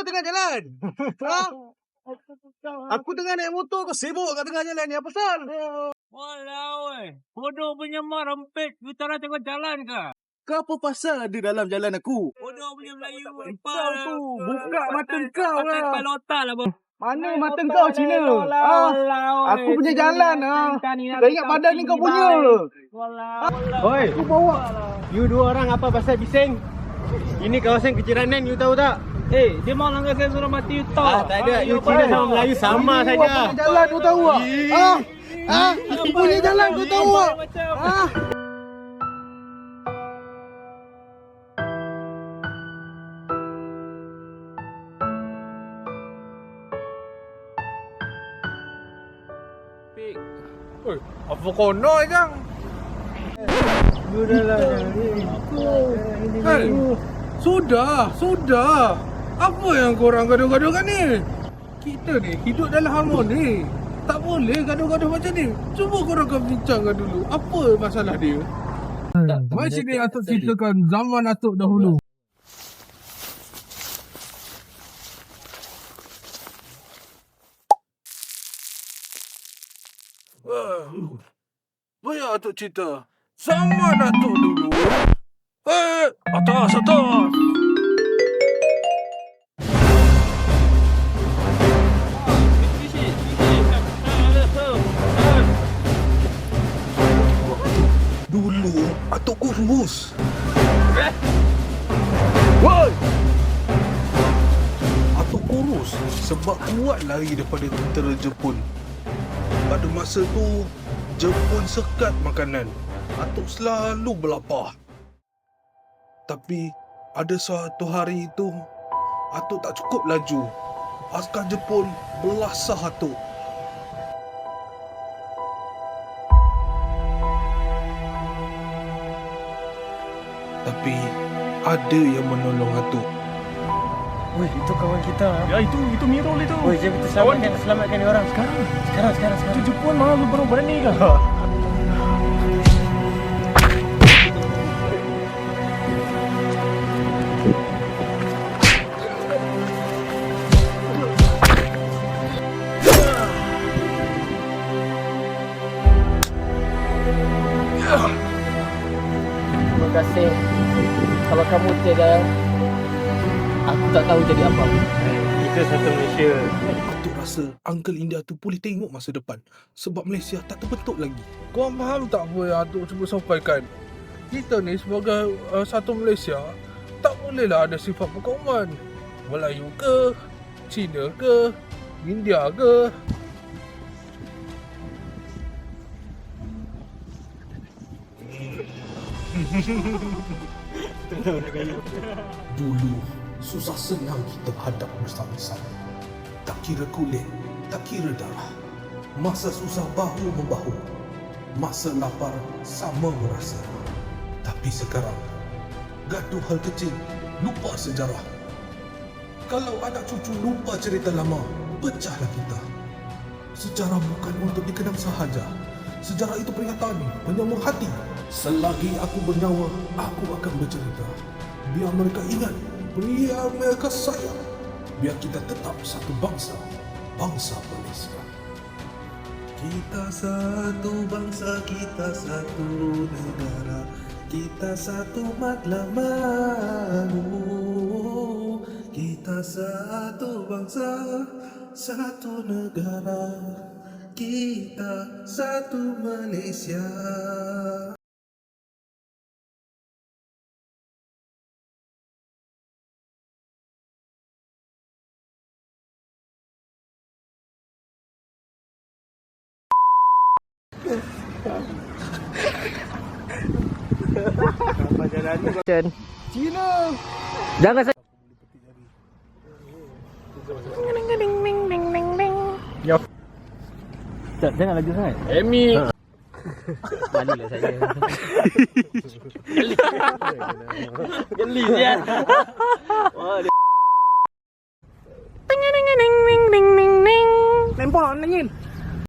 tengah jalan? ha? Aku tengah naik motor kau sibuk kat tengah jalan ni apa pasal? Walau eh. Bodoh punya mak rempit. You tak nak tengok jalan ke? Kau apa pasal ada dalam jalan aku? Bodoh punya Melayu. Kau tu buka mata kau Pakai lah. kepala otak lah. Mana mata kau Cina? Ha? Aku punya jalan ah. Dah ingat badan ni kau punya. Oi, Aku bawa. you dua orang apa pasal bising? Ini kawasan keciranan, you tahu tak? Eh, dia mau langgar saya suruh mati you tahu. Ah, tak ada. You Cina sama Melayu sama Ini saja. Aku punya jalan kau tahu tak? Ha? Ha? Aku punya jalan kau tahu tak? Ha? Oi, apa kono jang? Kan? Sudah, sudah. Apa yang korang gaduh-gaduh kan ni? Kita ni hidup dalam harmoni. Tak boleh gaduh-gaduh macam ni. Cuba korang kau bincangkan dulu. Apa masalah dia? Mari sini Atuk ceritakan zaman Atuk dahulu. Ah, Banyak Atuk cerita. Zaman Atuk dulu. Eh, atas, atas. Kurus. Woi! Atuk kurus sebab kuat lari daripada tentera Jepun. Pada masa tu, Jepun sekat makanan. Atuk selalu berlapar. Tapi, ada suatu hari itu, Atuk tak cukup laju. Askar Jepun belasah Atuk. Tapi, ada yang menolong Atuk. Woi, itu kawan kita. Ya itu itu Mirul itu. Woi, jom kita selamatkan, selamatkan ni orang. Sekarang, sekarang, sekarang. sekarang. Itu Jepun malah lu baru berani ke? Terima kasih. Kalau kamu tiada, aku tak tahu jadi apa. Kita satu Malaysia. Atuk rasa Uncle India tu boleh tengok masa depan sebab Malaysia tak terbentuk lagi. Kau faham tak apa yang Atuk cuba sampaikan? Kita ni sebagai uh, satu Malaysia tak bolehlah ada sifat perkauman. Melayu ke, Cina ke, India ke. Dulu susah senang kita hadap bersama-sama. Tak kira kulit, tak kira darah. Masa susah bahu membahu. Masa lapar sama merasa. Tapi sekarang, gaduh hal kecil, lupa sejarah. Kalau anak cucu lupa cerita lama, pecahlah kita. Sejarah bukan untuk dikenang sahaja. Sejarah itu peringatan, penyambung hati. Selagi aku bernyawa, aku akan bercerita. Biar mereka ingat, biar mereka sayang. Biar kita tetap satu bangsa, bangsa Malaysia. Kita satu bangsa, kita satu negara. Kita satu matlamat Kita satu bangsa, satu negara. Kita satu Malaysia. Chen. Cina. Jangan saya. Ding ding ding ding ding. Yo. Tak jangan laju sangat. cái Malulah saya. cái Geli dia. Wah, dia. Ding ding ding ding ding ding. Lempar nangin.